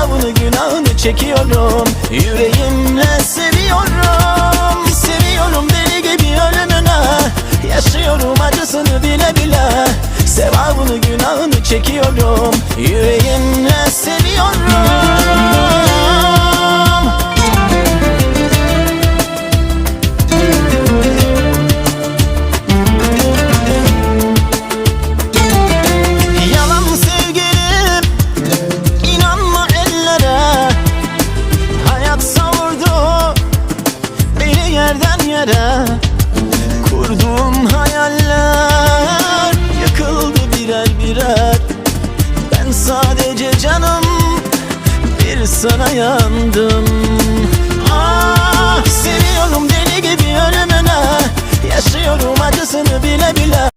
azabını günahını çekiyorum. Yüreğimle seviyorum. Seviyorum deli gibi ölümüne. Yaşıyorum acısını bile bile. Sevabını günahını çekiyorum. Yüreğimle seviyorum. yere Kurduğum hayaller yakıldı birer birer. Ben sadece canım bir sana yandım. Ah seviyorum deli gibi ölümüne Yaşıyorum acısını bile bile.